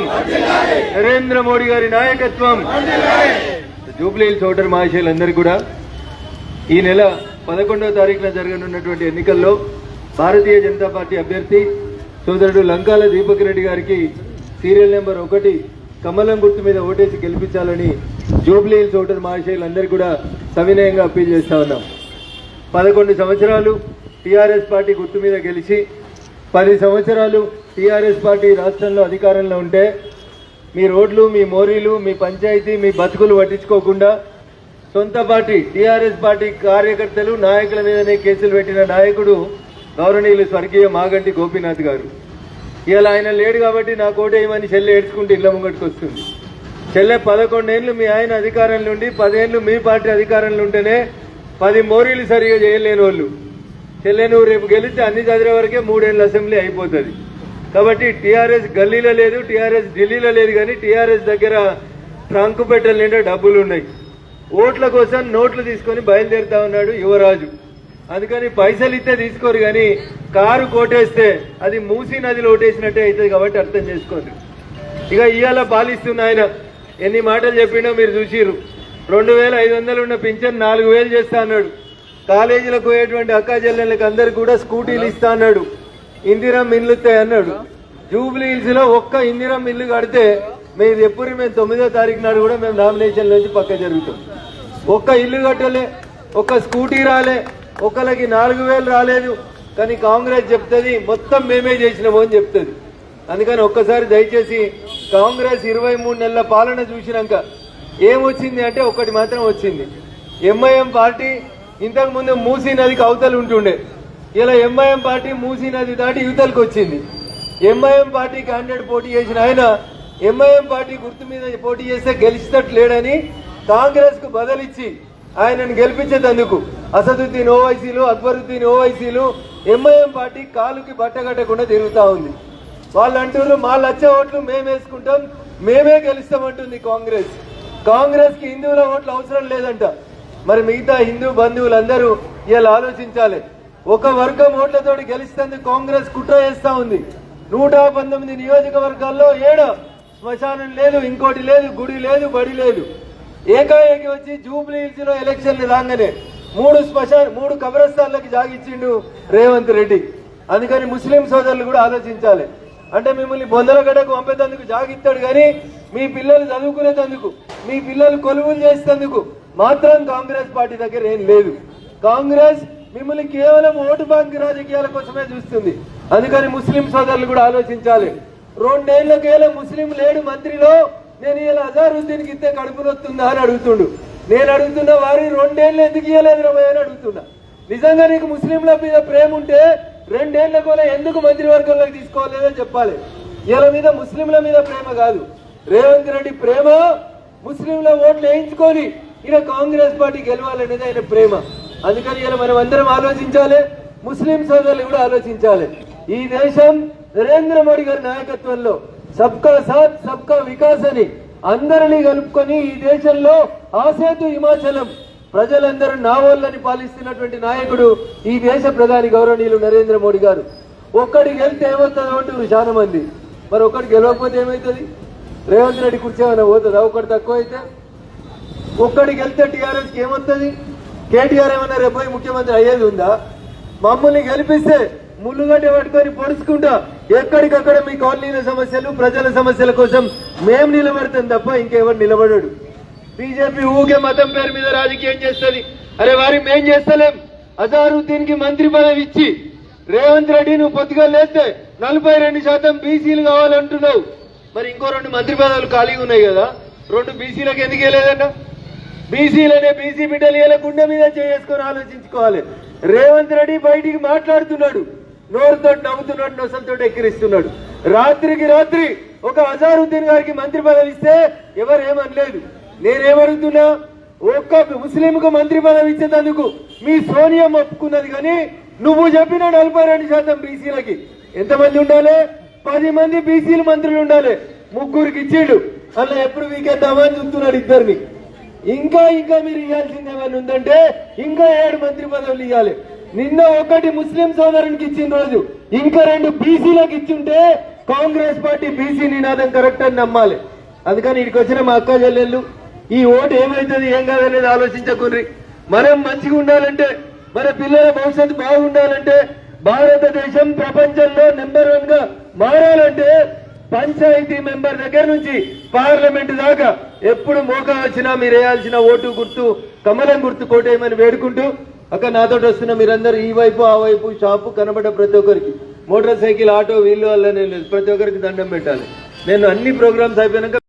నాయకత్వం. నరేంద్ర మోడీ గారి నాయకత్వం. జూబ్లీ చౌటర్ మహాశయులందరూ కూడా ఈ నెల పదకొండవ తారీఖున జరగనున్నటువంటి ఎన్నికల్లో భారతీయ జనతా పార్టీ అభ్యర్థి సోదరుడు లంకాల దీపక్ రెడ్డి గారికి సీరియల్ నెంబర్ ఒకటి కమలం గుర్తు మీద ఓటేసి గెలిపించాలని జూబ్లీ చౌటర్ మహాశయులందరూ కూడా సవినయంగా అప్పీల్ చేస్తా ఉన్నాం. పదకొండు సంవత్సరాలు టీఆర్ఎస్ పార్టీ గుర్తు మీద గెలిచి పది సంవత్సరాలు టీఆర్ఎస్ పార్టీ రాష్ట్రంలో అధికారంలో ఉంటే మీ రోడ్లు మీ మోరీలు మీ పంచాయతీ మీ బతుకులు పట్టించుకోకుండా సొంత పార్టీ టీఆర్ఎస్ పార్టీ కార్యకర్తలు నాయకుల మీదనే కేసులు పెట్టిన నాయకుడు గౌరవనీయులు స్వర్గీయ మాగంటి గోపీనాథ్ గారు. ఇలా ఆయన లేడు కాబట్టి నా కోటేయమని చెల్లె ఏడ్చుకుంటూ ఇళ్ళ ముంగటికి వస్తుంది. చెల్లె పదకొండేళ్ళు మీ ఆయన అధికారంలో ఉండి పదేళ్ళు మీ పార్టీ అధికారంలో ఉంటేనే పది మోరీలు సరిగా చేయలేని వాళ్ళు. చెల్లె నువ్వు రేపు గెలిస్తే అన్ని చదివే వరకే మూడేళ్ళు అసెంబ్లీ అయిపోతుంది. కాబట్టి టీఆర్ఎస్ గల్లీలో లేదు టీఆర్ఎస్ ఢిల్లీలో లేదు కానీ టీఆర్ఎస్ దగ్గర ట్రంక్ పెట్టలు నిండా డబ్బులు ఉన్నాయి. ఓట్ల కోసం నోట్లు తీసుకొని బయలుదేరుతా ఉన్నాడు యువరాజు. అందుకని పైసలు ఇస్తే తీసుకోరు కానీ కారు కోటేస్తే అది మూసీ నదిలో ఓటేసినట్టే అవుతుంది కాబట్టి అర్థం చేసుకోండి. ఇక ఇవాళ పాలిస్తున్న ఆయన ఎన్ని మాటలు చెప్పిండో మీరు చూసిర్రు. రెండు వేల ఐదు వందలు ఉన్న పింఛన్ నాలుగు వేలు చేస్తా అన్నాడు. కాలేజీలకు పోయేటువంటి అక్కా చెల్లెళ్ళకి అందరు కూడా స్కూటీలు ఇస్తా అన్నాడు. ఇందిరం మిల్లుతాయి అన్నాడు. జూబ్లీ హిల్స్లో ఒక్క ఇందిరం ఇల్లు కడితే మీరు ఎప్పుడు మేము తొమ్మిదో తారీఖు నాడు కూడా మేము నామినేషన్ నుంచి పక్క జరుగుతాం. ఒక్క ఇల్లు కట్టలే ఒక్క స్కూటీ రాలే ఒకళ్ళకి నాలుగు వేలు రాలేదు. కానీ కాంగ్రెస్ చెప్తుంది మొత్తం మేమే చేసినాము అని చెప్తుంది. అందుకని ఒక్కసారి దయచేసి కాంగ్రెస్ ఇరవై మూడు నెలల పాలన చూసినాక ఏమొచ్చింది అంటే ఒకటి మాత్రం వచ్చింది. ఎంఐఎం పార్టీ ఇంతకుముందు మూసి మూసీ నదికి అవతలు ఉంటుండే ఇలా ఎంఐఎం పార్టీ మూసీ నది దాటి యువతలకు వచ్చింది. ఎంఐఎం పార్టీ క్యాండిడేట్ పోటీ చేసిన ఆయన ఎంఐఎం పార్టీ గుర్తు మీద పోటీ చేస్తే గెలిచినట్టు లేడని కాంగ్రెస్కు బదలిచ్చి ఆయనను గెలిపించేందుకు అసదుద్దీన్ ఓవైసీలు అక్బరుద్దీన్ ఓవైసీలు ఎంఐఎం పార్టీ కాలుకి బట్టగట్టకుండా తిరుగుతా ఉంది. వాళ్ళు అంటున్నారు మా లచ్చ ఓట్లు మేమేసుకుంటాం మేమే గెలుస్తామంటుంది కాంగ్రెస్ కాంగ్రెస్. కి హిందువుల ఓట్లు అవసరం లేదంట. మరి మిగతా హిందూ బంధువులందరూ ఇలా ఆలోచించాలి. ఒక వర్గం ఓట్లతో గెలిస్తేందుకు కాంగ్రెస్ కుట్ర చేస్తా ఉంది. నూట పంతొమ్మిది నియోజకవర్గాల్లో ఏడ శ్మశానం లేదు ఇంకోటి లేదు గుడి లేదు బడి లేదు. ఏకాఏకి వచ్చి జూబ్లీ హిల్స్లో ఎలక్షన్లు రాగానే మూడు శ్మశాన మూడు కబ్రస్థాన్లకి జాగిచ్చిండు రేవంత్ రెడ్డి. అందుకని ముస్లిం సోదరులు కూడా ఆలోచించాలి. అంటే మిమ్మల్ని బొందలగడ్డకు పంపేటందుకు జాగిస్తాడు కానీ మీ పిల్లలు చదువుకునేటందుకు మీ పిల్లలు కొలువులు చేసేందుకు మాత్రం కాంగ్రెస్ పార్టీ దగ్గర ఏం లేదు. కాంగ్రెస్ మిమ్మల్ని కేవలం ఓటు బ్యాంక్ రాజకీయాల కోసమే చూస్తుంది. అందుకని ముస్లిం సోదరులు కూడా ఆలోచించాలి. రెండేళ్ళకేళ్ళ ముస్లిం లేడు మంత్రిలో నేను ఇలా అజారుద్దీన్కి ఇస్తే కడుపు నొత్తుందా అని అడుగుతుండు. నేను అడుగుతున్న వారి రెండేళ్ళు ఎందుకు ఇయ్యలేదు రమయ్య అని అడుగుతున్నా. నిజంగా నీకు ముస్లింల మీద ప్రేమ ఉంటే రెండేళ్ళ కూడా ఎందుకు మంత్రివర్గంలోకి తీసుకోలేదో చెప్పాలి. వీళ్ళ మీద ముస్లింల మీద ప్రేమ కాదు. రేవంత్ రెడ్డి ప్రేమ ముస్లింల ఓట్లు వేయించుకొని ఈయన కాంగ్రెస్ పార్టీ గెలవాలనేది ఆయన ప్రేమ. అందుకని ఇలా మనం అందరం ఆలోచించాలి. ముస్లిం సోదరులు కూడా ఆలోచించాలి. ఈ దేశం నరేంద్ర మోడీ గారి నాయకత్వంలో సబ్కా సాత్ సబ్కా వికాస్ అని అందరినీ కలుపుకొని ఈ దేశంలో ఆసేతు హిమాచలం ప్రజలందరూ నా వాళ్ళని పాలిస్తున్నటువంటి నాయకుడు ఈ దేశ ప్రధాని గౌరవనీయులు నరేంద్ర మోడీ గారు. ఒక్కడికి వెళ్తే ఏమవుతుంది అంటారు చాలా మంది. మరి ఒక్కడికి గెలవకపోతే ఏమవుతుంది? రేవంత్ రెడ్డి కూర్చోమని పోతుందా? ఒకటి తక్కువ అయితే ఒక్కడికి వెళ్తే టీఆర్ఎస్కి ఏమవుతుంది కేటీఆర్ ఏమన్నా రేపు ముఖ్యమంత్రి అయ్యేది ఉందా? మమ్మల్ని గెలిపిస్తే ముళ్ళుగడ్డ పట్టుకొని పొడుచుకుంటా ఎక్కడికక్కడ మీ కాలనీల సమస్యలు ప్రజల సమస్యల కోసం మేం నిలబడతాం తప్ప ఇంకెవరు నిలబడడు. బీజేపీ ఊకే మతం పేరు మీద రాజకీయం చేస్తుంది. అరే వారి మేం చేస్తలేం. అజారుద్దీన్కి మంత్రి పదవి ఇచ్చి రేవంత్ రెడ్డి నువ్వు పొద్దుగా లేస్తే నలభై రెండు శాతం బీసీలు కావాలంటున్నావు. మరి ఇంకో రెండు మంత్రి పదవులు ఖాళీగా ఉన్నాయి కదా. రెండు బీసీలకు ఎందుకు లేదన్నా బీసీలనే బీసీ బిడ్డలు ఇలా గుండె మీద చేసుకొని ఆలోచించుకోవాలి. రేవంత్ రెడ్డి బయటికి మాట్లాడుతున్నాడు. నోరుతో నవ్వుతున్నాడు నొసలతో ఎక్కిరిస్తున్నాడు. రాత్రికి రాత్రి ఒక అజారుద్దీన్ గారికి మంత్రి పదవి ఇస్తే ఎవరేమనలేదు. నేనేమడుగుతున్నా? ఒక్క ముస్లింకు మంత్రి పదవి ఇచ్చేందుకు మీ సోనియా ఒప్పుకున్నది కానీ నువ్వు చెప్పిన నలభై రెండు శాతం బీసీలకి ఎంతమంది ఉండాలి? పది మంది బీసీలు మంత్రులు ఉండాలి. ముగ్గురికి ఇచ్చిండు. అలా ఎప్పుడు వీకెద్దామని చూస్తున్నాడు ఇద్దరిని. ఇంకా ఇంకా మీరు ఇవ్వాల్సింది ఏమైనా ఉందంటే ఇంకా ఏడు మంత్రి పదవులు ఇవ్వాలి నిన్న ఒకటి ముస్లిం సోదరునికి ఇచ్చిన రోజు ఇంకా రెండు బీసీలకు ఇచ్చుంటే కాంగ్రెస్ పార్టీ బీసీ నినాదం కరెక్ట్ అని నమ్మాలి. అందుకని ఇక్కడికి వచ్చిన మా అక్క చెల్లెళ్ళు ఈ ఓటు ఏమైతుంది ఏం కాదనేది ఆలోచించకుర్రి. మనం మంచిగా ఉండాలంటే మన పిల్లల భవిష్యత్తు బాగుండాలంటే భారతదేశం ప్రపంచంలో నెంబర్ వన్గా మారాలంటే పంచాయతీ మెంబర్ దగ్గర నుంచి పార్లమెంట్ దాకా ఎప్పుడు మోకా వచ్చినా మీరు వేయాల్సిన ఓటు గుర్తు కమలం గుర్తు కోటేయమని వేడుకుంటూ అక్క నాతోటి వస్తున్న మీరందరూ ఈ వైపు ఆ వైపు షాపు కనబడ్డ ప్రతి ఒక్కరికి. మోటార్ సైకిల్ ఆటో వీళ్ళు వల్ల ప్రతి ఒక్కరికి దండం పెట్టాలి. నేను అన్ని ప్రోగ్రామ్స్ అయిపోయినాక